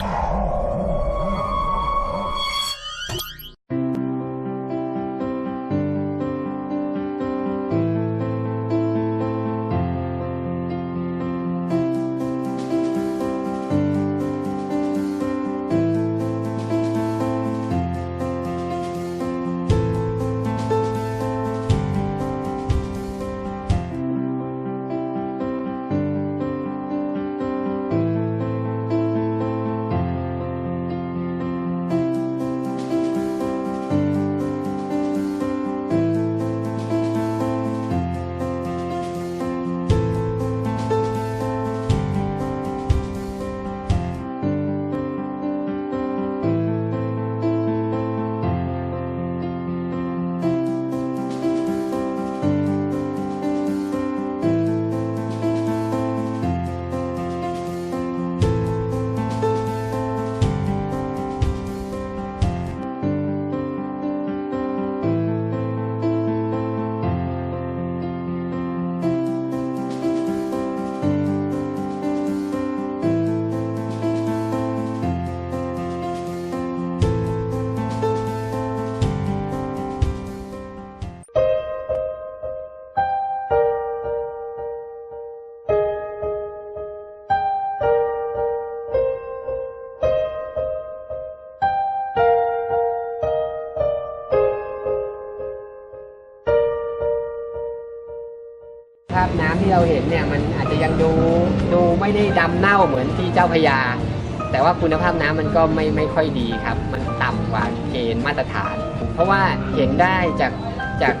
Oh. ที่เราเห็นเนี่ยมันอาจจะยังดูดูไม่ได้ดำเน่าเหมือนที่เจ้าพระยา แต่ว่าคุณภาพน้ำมันก็ไม่ไม่ค่อยดีครับ มันต่ำกว่าเกณฑ์มาตรฐาน เพราะว่าเห็นได้จากจาก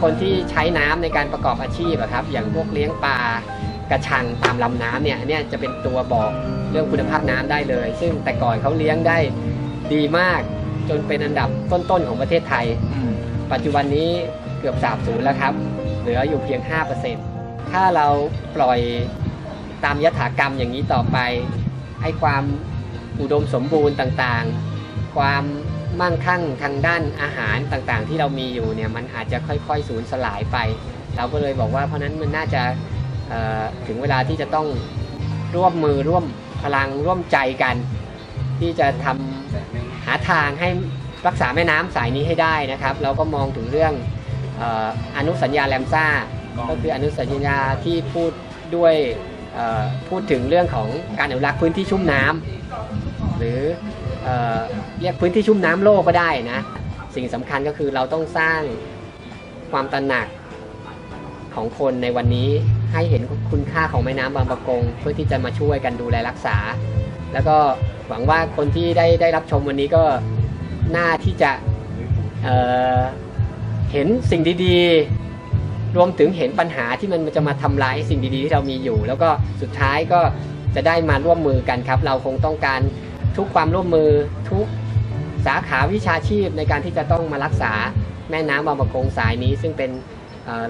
คนที่ใช้น้ำในการประกอบอาชีพอะครับ อย่างพวกเลี้ยงปลากระชังตามลำน้ำเนี่ยเนี่ยจะเป็นตัวบอกเรื่องคุณภาพน้ำได้เลย ซึ่งแต่ก่อนเขาเลี้ยงได้ดีมากจนเป็นอันดับต้นๆของประเทศไทย ปัจจุบันนี้เกือบสาบสูญแล้วครับ เหลืออยู่เพียง 5% ถ้าเราปล่อยตามยถากรรมอย่างนี้ต่อไปให้ความอุดมสมบูรณ์ต่างๆ ความมั่งคั่งทางด้านอาหารต่างๆ ที่เรามีอยู่เนี่ยมันอาจจะค่อยๆสูญสลายไป เราก็เลยบอกว่าเพราะนั้นมันน่าจะถึงเวลาที่จะต้องร่วมมือร่วมพลังร่วมใจกัน ที่จะทำหาทางให้รักษาแม่น้ำสายนี้ให้ได้นะครับ เราก็มองถึงเรื่องอออนุสัญญาแรมซ่า ก็คืออนุสัญญาที่พูดด้วยพูดถึงเรื่องของการอนุรักษ์พื้นที่ชุ่มน้ำหรือเอเรียกพื้นที่ชุ่มน้ำโลกก็ได้นะ สิ่งสำคัญก็คือเราต้องสร้างความตระหนักของคนในวันนี้ให้เห็นคุณค่าของแม่น้ำบางประกง เพื่อที่จะมาช่วยกันดูแลรักษา แล้วก็หวังว่าคนที่ได้ได้รับชมวันนี้ก็น่าที่จะเเห็นสิ่งดีๆ รวมถึงเห็นปัญหาที่มันจะมาทำลายสิ่งดีๆที่เรามีอยู่ แล้วก็สุดท้ายก็จะได้มาร่วมมือกันครับ เราคงต้องการทุกความร่วมมือทุกสาขาวิชาชีพในการที่จะต้องมารักษาแม่น้ำบางประกงสายนี้ ซึ่งเป็น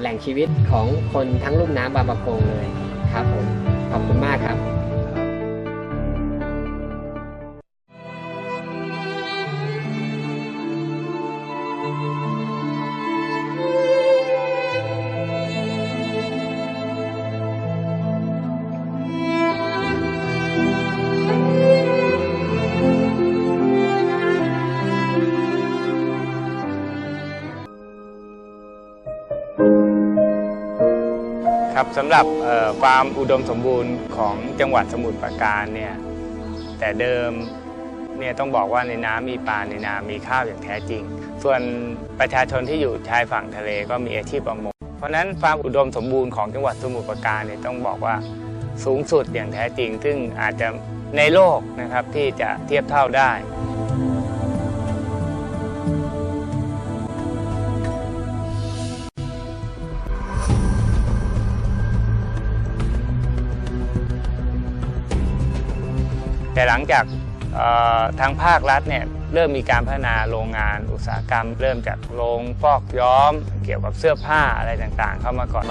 แหล่งชีวิตของคนทั้งลุ่มน้ำบางประกงเลยครับผมขอบคุณมากครับ ครับสำหรับความอุดมสมบูรณ์ของจังหวัดสมุทรปราการเนี่ยแต่เดิมเนี่ยต้องบอกว่าในน้ำมีปลาในนามีข้าวอย่างแท้จริง ส่วนประชาชนที่อยู่ชายฝั่งทะเลก็มีอาชีพประมง เพราะฉะนั้นความอุดมสมบูรณ์ของจังหวัดสมุทรปราการเนี่ยต้องบอกว่าสูงสุดอย่างแท้จริง ซึ่งอาจจะในโลกนะครับที่จะเทียบเท่าได้ แต่หลังจากทางภาครัฐเนี่ยเริ่มมีการพัฒนาโรงงานอุตสาหกรรม เริ่มจากโรงฟอกย้อม เกี่ยวกับเสื้อผ้าอะไรต่างๆ เข้ามาก่อน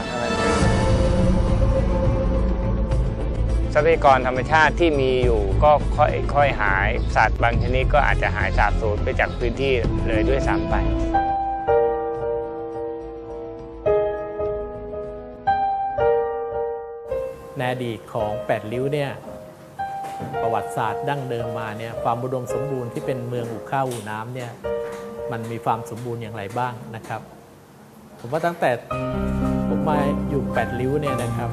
ทรัพยากรธรรมชาติที่มีอยู่ก็ค่อยๆหาย สัตว์บางชนิดก็อาจจะหายสาบสูญไปจากพื้นที่เลยด้วยซ้ำไปนในอดีตของแปดริ้วเนี่ย ประวัติศาสตร์ดั้งเดิมมาเนี่ยความอุดมสมบูรณ์ที่เป็นเมืองอู่ข้าวอู่น้ำเนี่ยมันมีความสมบูรณ์อย่างไรบ้างนะครับ ผมว่าตั้งแต่ผมมาอยู่แปดริ้วเนี่ยนะครับ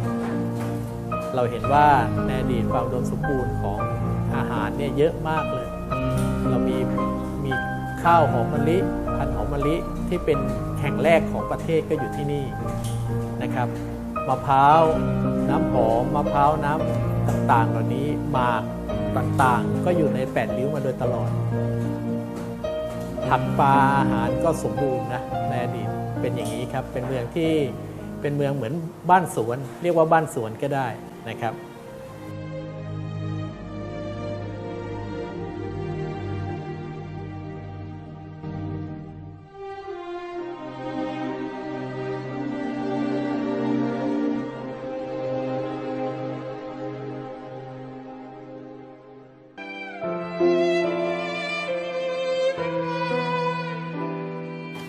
เราเห็นว่าในอดีตความอุดมสมบูรณ์ของอาหารเนี่ยเยอะมากเลย เรามีมีข้าวหอมมะลิพันธุ์หอมมะลิที่เป็นแห่งแรกของประเทศก็อยู่ที่นี่นะครับมะพร้าวน้ำหอมมะพร้าวน้ำ ต่างๆ เหล่านี้หมากต่างๆ ก็อยู่ในแปดริ้วมาโดยตลอด ผักปลาอาหารก็สมบูรณ์นะในอดีตเป็นอย่างนี้ครับ เป็นเมืองที่เป็นเมืองเหมือนบ้านสวน เรียกว่าบ้านสวนก็ได้นะครับ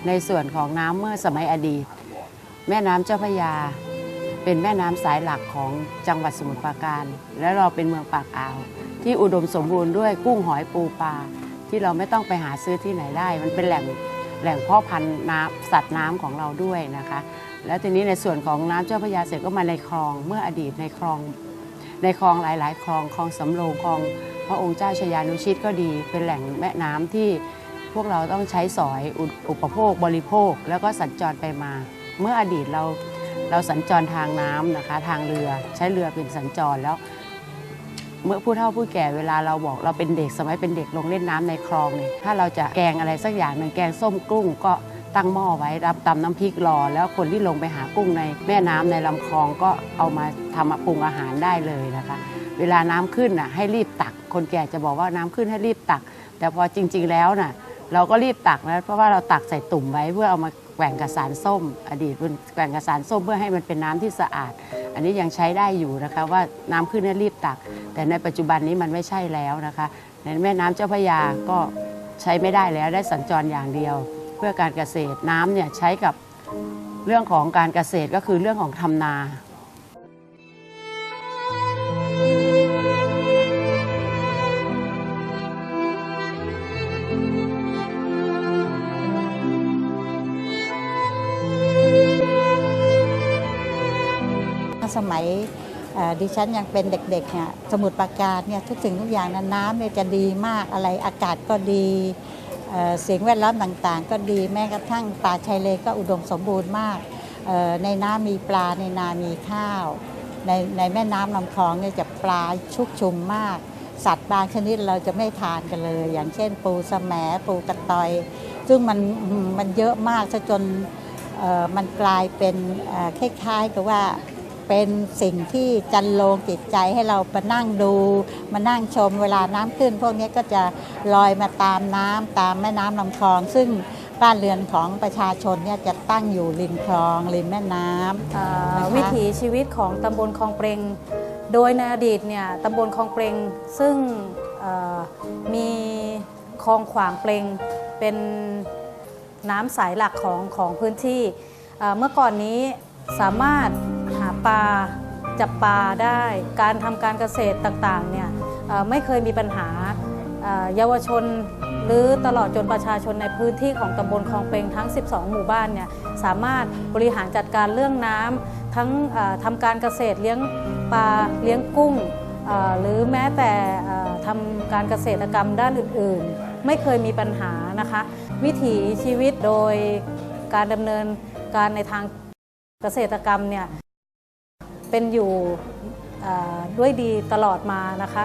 ในส่วนของน้ำเมื่อสมัยอดีต แม่น้ำเจ้าพระยา เป็นแม่น้ำสายหลักของจังหวัดสมุทรปราการ และเราเป็นเมืองปากอ่าว ที่อุดมสมบูรณ์ด้วยกุ้งหอยปูปลาที่เราไม่ต้องไปหาซื้อที่ไหนได้ มันเป็นแหล่งแหล่งพาะพันธุ์น้ำสัตว์น้ำของเราด้วยนะคะ แล้วทีนี้ในส่วนของน้ำเจ้าพระยาเสร็จก็มาในคลองเมื่ออดีตในคลอง ในคลองหลาย ๆ คลองคลองสำโรงคลองพระองค์เจ้าชยานุชิตก็ดี เป็นแหล่งแม่น้ำที่ พวกเราต้องใช้สอยอุปโภคบริโภค แล้วก็สัญจรไปมา เมื่ออดีตเราเราสัญจรทางน้ำนะคะ ทางเรือใช้เรือเป็นสัญจรแล้ว เมื่อผู้เฒ่าผู้แก่เวลาเราบอกเราเป็นเด็กสมัยเป็นเด็กลงเล่นน้ำในคลองเนี่ยถ้าเราจะแกงอะไรสักอย่างหนึ่งแกงส้มกุ้งก็ตั้งหม้อไว้รับตำน้ำพริกรอ แล้วคนที่ลงไปหากุ้งในแม่น้ำในลำคลองก็เอามาทำมาปรุงอาหารได้เลยนะคะ เวลาน้ำขึ้นน่ะให้รีบตัก คนแก่จะบอกว่าน้ำขึ้นให้รีบตัก แต่พอจริง ๆแล้วน่ะ เราก็รีบตักนะเพราะว่าเราตักใส่ตุ่มไว้เพื่อเอามาแกว่งกับสารส้ม อดีตเป็นแกว่งกับสารส้มเพื่อให้มันเป็นน้ำที่สะอาด อันนี้ยังใช้ได้อยู่นะคะว่าน้ำขึ้นให้รีบตัก แต่ในปัจจุบันนี้มันไม่ใช่แล้วนะคะ ในแม่น้ำเจ้าพระยาก็ใช้ไม่ได้แล้วได้สัญจรอย่างเดียว เพื่อการเกษตรน้ำเนี่ยใช้กับเรื่องของการเกษตรก็คือเรื่องของทำนา สมัยดิฉันยังเป็นเด็กๆเนี่ยสมุดปราการเนี่ยทุกสิ่งทุกอย่างนั้นน้ำเนี่ยจะดีมากอะไรอากาศก็ดีเสิ่งแวดล้อมต่างๆ ก็ดีแม้กระทั่งป่าชายเลนก็อุดมสมบูรณ์มาก ในน้ำมีปลาในนามีข้าว ในในแม่น้ำลำคลองเนี่ยจะปลาชุกชุมมาก สัตว์บางชนิดเราจะไม่ทานกันเลย อย่างเช่น ปูสแหมปูกระตอย ซึ่งมันมันเยอะมากซะจนมันกลายเป็นคล้ายๆกับว่า เป็นสิ่งที่จันโลงจิตใจให้เรามานั่งดู มานั่งชมเวลาน้ำขึ้น พวกนี้ก็จะลอยมาตามน้ำตามแม่น้ำลำคลอง ซึ่งบ้านเรือนของประชาชนเนี่ยจะตั้งอยู่ริมคลองริมแม่น้ำ อ่านะคะวิถีชีวิตของตำบลคลองเปรงโดยในอดีตเนี่ยตำบลคลองเปรงซึ่งเอ่อมีคลองขวางเปรงเป็นน้ำสายหลักของของพื้นที่เอ่อเมื่อก่อนนี้สามารถหา ปลาจับปลาได้ การทำการเกษตรต่างๆเนี่ยไม่เคยมีปัญหาเยาวชนหรือตลอดจนประชาชนในพื้นที่ของตำบลคลองเปงทั้ง 12 หมู่บ้านเนี่ยสามารถบริหารจัดการเรื่องน้ำทั้งทำการเกษตรเลี้ยงปลาเลี้ยงกุ้ง หรือแม้แต่ทำการเกษตรกรรมด้านอื่นๆ ไม่เคยมีปัญหานะคะ วิถีชีวิตโดยการดำเนินการในทางเกษตรกรรมเนี่ย เป็นอยู่ด้วยดีตลอดมานะคะ